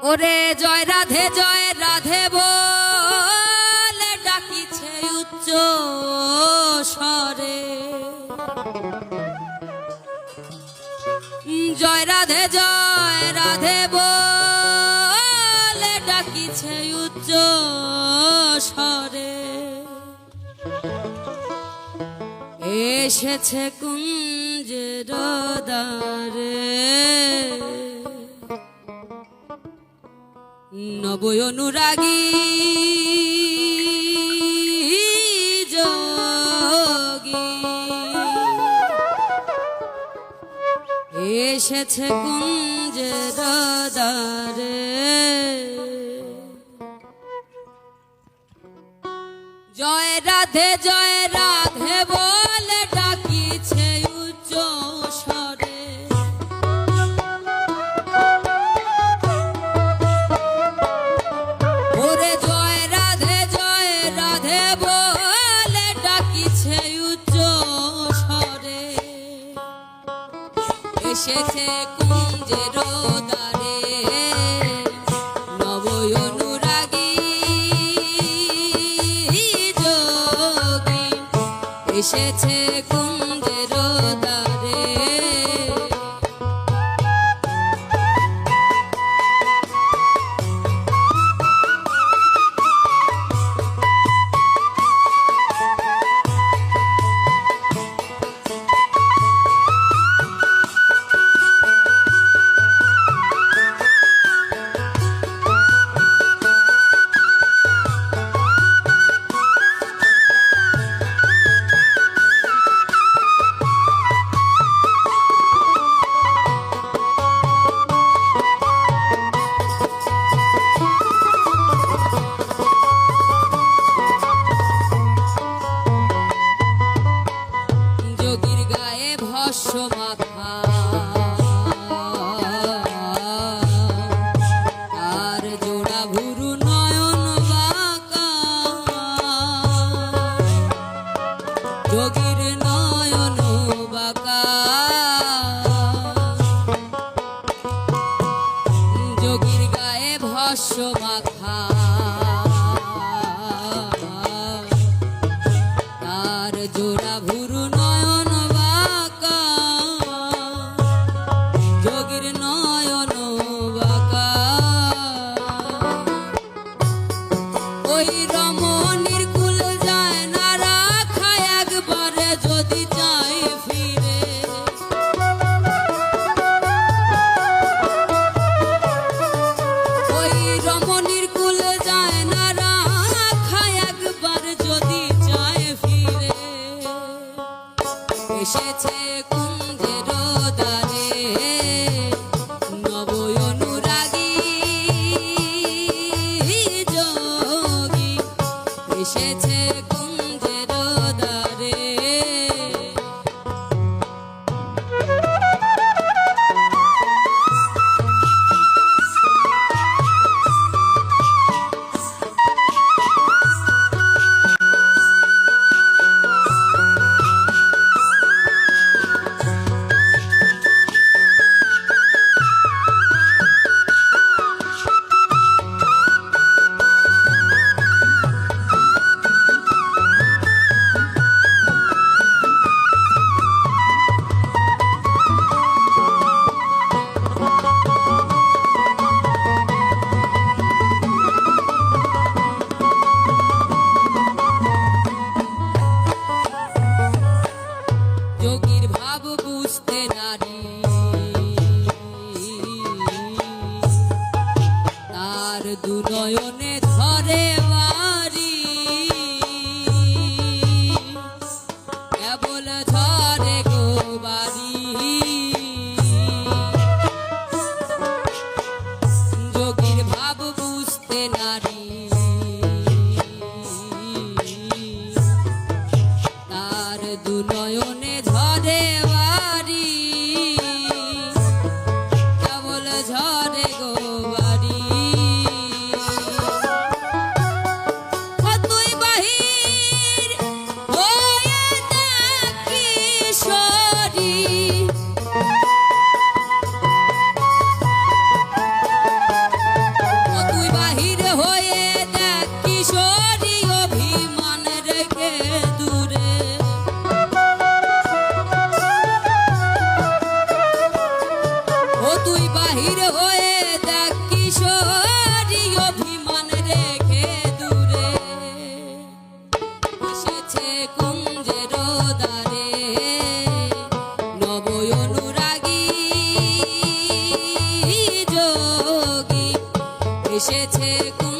ওরে জয় রাধে জয় রাধে বলে, ডাকিছে উচ্চ স্বরে। জয় রাধে জয় রাধে বলে, ডাকিছে উচ্চ স্বরে। এসেছে কুঞ্জ দারে নবয় অনুরাগী যোগী। এসেছে কুঞ্জের দারে জয় রাধে জয় রাধে Deixa-te Surya বাহির হয়ে দেখ কিশোরী অভিমান রেখে দূরে। এসেছে কুঞ্জের দ্বারে নব অনুরাগী যোগী। এসেছে কুঞ্জ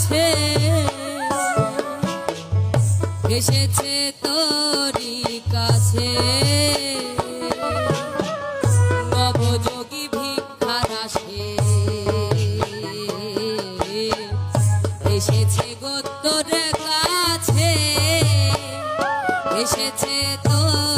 কাছে এসেছে তোরই কাছে। নবযোগী ভিক্ষার আসে। এসেছে গোত্তর কাছে। এসেছে তোর